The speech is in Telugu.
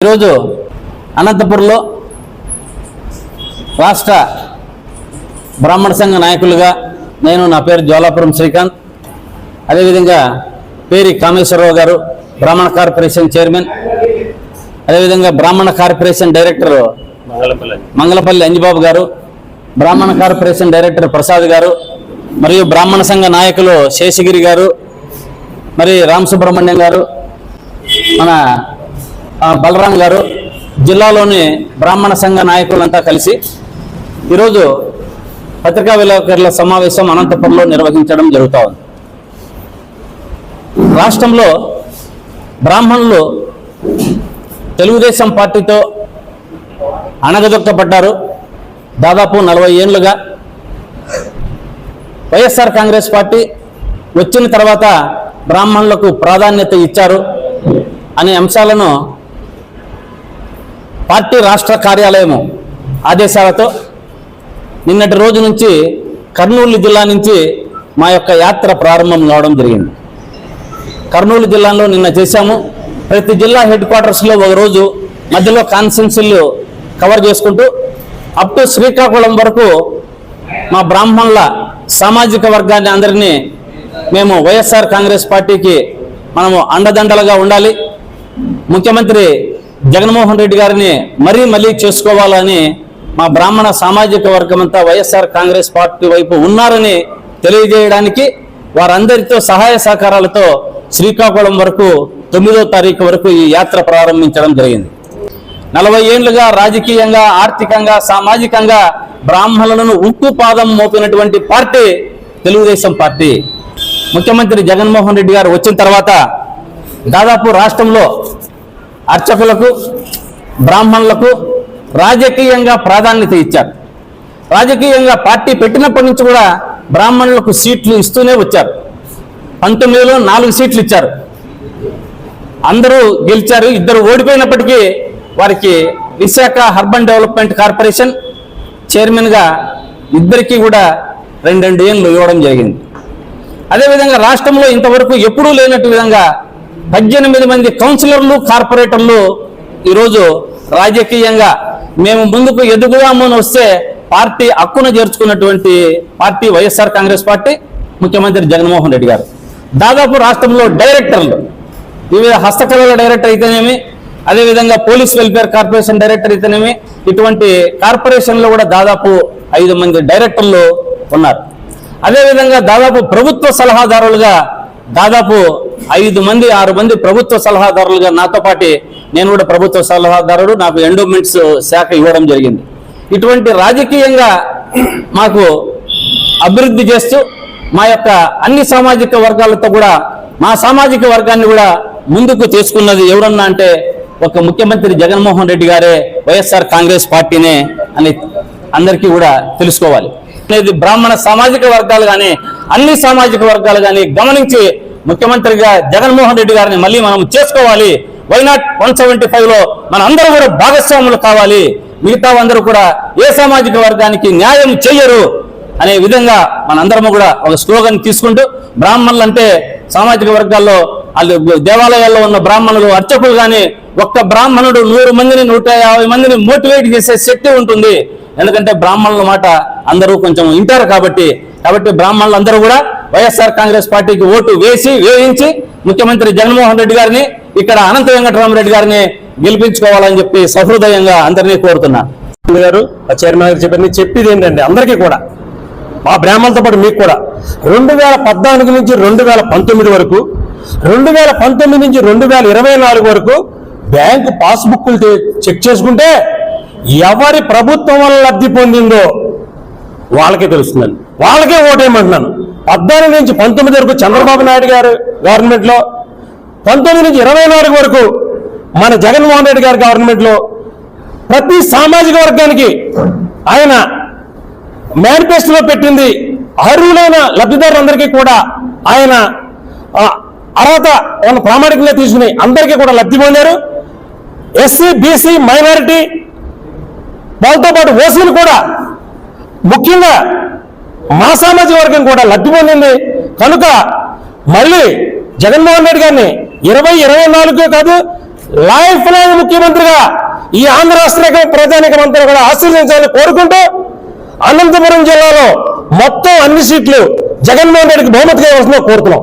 ఈరోజు అనంతపురంలో రాష్ట్ర బ్రాహ్మణ సంఘ నాయకులుగా నేను నా పేరు జ్వాలాపురం శ్రీకాంత్. అదేవిధంగా పేరి కామేశ్వరరావు గారు బ్రాహ్మణ కార్పొరేషన్ చైర్మన్. అదేవిధంగా బ్రాహ్మణ కార్పొరేషన్ డైరెక్టర్ మంగళపల్లి అంజిబాబు గారు బ్రాహ్మణ కార్పొరేషన్ డైరెక్టర్ ప్రసాద్ గారు మరియు బ్రాహ్మణ సంఘ నాయకులు శేషగిరి గారు మరి రామ్ సుబ్రహ్మణ్యం గారు మన బలరాం గారు జిల్లాలోని బ్రాహ్మణ సంఘ నాయకులంతా కలిసి ఈరోజు పత్రికా విలేకరుల సమావేశం అనంతపురంలో నిర్వహించడం జరుగుతూ ఉంది. రాష్ట్రంలో బ్రాహ్మణులు తెలుగుదేశం పార్టీతో అణగదొక్కబడ్డారు దాదాపు నలభై ఏళ్ళుగా వైఎస్ఆర్ కాంగ్రెస్ పార్టీ వచ్చిన తర్వాత బ్రాహ్మణులకు ప్రాధాన్యత ఇచ్చారు అనే అంశాలను పార్టీ రాష్ట్ర కార్యాలయము ఆదేశాలతో నిన్నటి రోజు నుంచి కర్నూలు జిల్లా నుంచి మా యొక్క యాత్ర ప్రారంభం కావడం జరిగింది. కర్నూలు జిల్లాలో నిన్న చేశాము. ప్రతి జిల్లా హెడ్ క్వార్టర్స్లో ఒక రోజు మధ్యలో కాన్సెన్సీలు కవర్ చేసుకుంటూ అప్ టు శ్రీకాకుళం వరకు మా బ్రాహ్మణుల సామాజిక వర్గాన్ని అందరినీ మేము వైఎస్ఆర్ కాంగ్రెస్ పార్టీకి మనము అండదండలుగా ఉండాలి. ముఖ్యమంత్రి జగన్మోహన్ రెడ్డి గారిని మరీ మళ్ళీ చేసుకోవాలని మా బ్రాహ్మణ సామాజిక వర్గం అంతా వైఎస్ఆర్ కాంగ్రెస్ పార్టీ వైపు ఉన్నారని తెలియజేయడానికి వారందరితో సహాయ సహకారాలతో శ్రీకాకుళం వరకు తొమ్మిదో తారీఖు వరకు ఈ యాత్ర ప్రారంభించడం జరిగింది. నలభై ఏళ్ళుగా రాజకీయంగా ఆర్థికంగా సామాజికంగా బ్రాహ్మణులను ఉక్కు పాదం మోపినటువంటి పార్టీ తెలుగుదేశం పార్టీ. ముఖ్యమంత్రి జగన్మోహన్ రెడ్డి గారు వచ్చిన తర్వాత దాదాపు రాష్ట్రంలో అర్చకులకు బ్రాహ్మణులకు రాజకీయంగా ప్రాధాన్యత ఇచ్చారు. రాజకీయంగా పార్టీ పెట్టినప్పటి నుంచి కూడా బ్రాహ్మణులకు సీట్లు ఇస్తూనే వచ్చారు. పంతొమ్మిదిలో నాలుగు సీట్లు ఇచ్చారు. అందరూ గెలిచారు ఇద్దరు ఓడిపోయినప్పటికీ వారికి విశాఖ అర్బన్ డెవలప్మెంట్ కార్పొరేషన్ చైర్మన్గా ఇద్దరికీ కూడా రెండు రెండు ఏళ్ళు ఇవ్వడం జరిగింది. అదేవిధంగా రాష్ట్రంలో ఇంతవరకు ఎప్పుడూ లేనట్టు విధంగా పద్దెనిమిది మంది కౌన్సిలర్లు కార్పొరేటర్లు ఈరోజు రాజకీయంగా మేము ముందుకు ఎదుగుదాము అని వస్తే పార్టీ హక్కును చేర్చుకున్నటువంటి పార్టీ వైఎస్ఆర్ కాంగ్రెస్ పార్టీ ముఖ్యమంత్రి జగన్మోహన్ రెడ్డి గారు. దాదాపు రాష్ట్రంలో డైరెక్టర్లు వివిధ హస్తకళల డైరెక్టర్ అయితేనేమి అదేవిధంగా పోలీస్ వెల్ఫేర్ కార్పొరేషన్ డైరెక్టర్ అయితేనేమి ఇటువంటి కార్పొరేషన్లో కూడా దాదాపు ఐదు మంది డైరెక్టర్లు ఉన్నారు. అదేవిధంగా దాదాపు ప్రభుత్వ సలహాదారులుగా దాదాపు ఐదు మంది ఆరు మంది ప్రభుత్వ సలహాదారులుగా నాతో పాటు నేను కూడా ప్రభుత్వ సలహాదారుడు నాకు ఎండోమెంట్స్ శాఖ ఇవ్వడం జరిగింది. ఇటువంటి రాజకీయంగా మాకు అభివృద్ధి చేస్తూ మా యొక్క అన్ని సామాజిక వర్గాలతో కూడా మా సామాజిక వర్గాన్ని కూడా ముందుకు తీసుకున్నది ఎవరన్నా అంటే ఒక ముఖ్యమంత్రి జగన్మోహన్ రెడ్డి గారే వైఎస్ఆర్ కాంగ్రెస్ పార్టీనే అని అందరికీ కూడా తెలుసుకోవాలి. అనేది బ్రాహ్మణ సామాజిక వర్గాలు కానీ అన్ని సామాజిక వర్గాలు కానీ గమనించి ముఖ్యమంత్రిగా జగన్మోహన్ రెడ్డి గారిని మళ్ళీ మనం చేసుకోవాలి. వైనాట్ వన్ సెవెంటీ ఫైవ్లో మన అందరూ కూడా భాగస్వాములు కావాలి. మిగతా అందరూ కూడా ఏ సామాజిక వర్గానికి న్యాయం చెయ్యరు అనే విధంగా మనందరము కూడా ఒక స్లోగన్ తీసుకుంటూ బ్రాహ్మణులు అంటే సామాజిక వర్గాల్లో వాళ్ళు దేవాలయాల్లో ఉన్న బ్రాహ్మణులు అర్చకులు కానీ ఒక్క బ్రాహ్మణుడు నూరు మందిని నూట యాభై మందిని మోటివేట్ చేసే శక్తి ఉంటుంది. ఎందుకంటే బ్రాహ్మణుల మాట అందరూ కొంచెం వింటారు కాబట్టి కాబట్టి బ్రాహ్మణులు అందరూ కూడా వైఎస్ఆర్ కాంగ్రెస్ పార్టీకి ఓటు వేసి వేయించి ముఖ్యమంత్రి జగన్మోహన్ రెడ్డి గారిని ఇక్కడ అనంత వెంకటరామరెడ్డి గారిని గెలిపించుకోవాలని చెప్పి సహృదయంగా అందరినీ కోరుతున్నాను గారు ఆ చైర్మన్ గారు చెప్పారు చెప్పేది ఏంటండి అందరికీ కూడా మా బ్రాహ్మణులతో పాటు మీకు కూడా రెండు వేల పద్నాలుగు నుంచి రెండు వేల పంతొమ్మిది వరకు రెండు వేల పంతొమ్మిది నుంచి రెండు వేల ఇరవై నాలుగు వరకు బ్యాంకు పాస్బుక్లు చెక్ చేసుకుంటే ఎవరి ప్రభుత్వం వల్ల లబ్ధి పొందిందో వాళ్ళకే తెలుస్తుందండి వాళ్ళకే ఓటేయమంటున్నాను. పద్నాలుగు నుంచి పంతొమ్మిది వరకు చంద్రబాబు నాయుడు గారు గవర్నమెంట్లో పంతొమ్మిది నుంచి ఇరవై నాలుగు వరకు మన జగన్మోహన్ రెడ్డి గారి గవర్నమెంట్లో ప్రతి సామాజిక వర్గానికి ఆయన మేనిఫెస్టోలో పెట్టింది అర్హులైన లబ్ధిదారులందరికీ కూడా ఆయన అర్హత వాళ్ళ ప్రామాణికంగా తీసుకుని అందరికీ కూడా లబ్ధి పొందారు. ఎస్సీ బీసీ మైనారిటీ వాళ్ళతో పాటు ఓసీలు కూడా ముఖ్యంగా మా సామాజిక వర్గం కూడా లబ్ధి పొందింది. కనుక మళ్ళీ జగన్మోహన్ రెడ్డి గారిని ఇరవై ఇరవై నాలుగు కాదు లైఫ్ లైన్ ముఖ్యమంత్రిగా ఈ ఆంధ్ర రాష్ట్ర ప్రజానికమంతా కూడా ఆశీర్వదించాలని కోరుకుంటూ అనంతపురం జిల్లాలో మొత్తం అన్ని సీట్లు జగన్మోహన్ రెడ్డికి బహుమతిగా ఇవ్వాల్సిందిగా కోరుతున్నాం.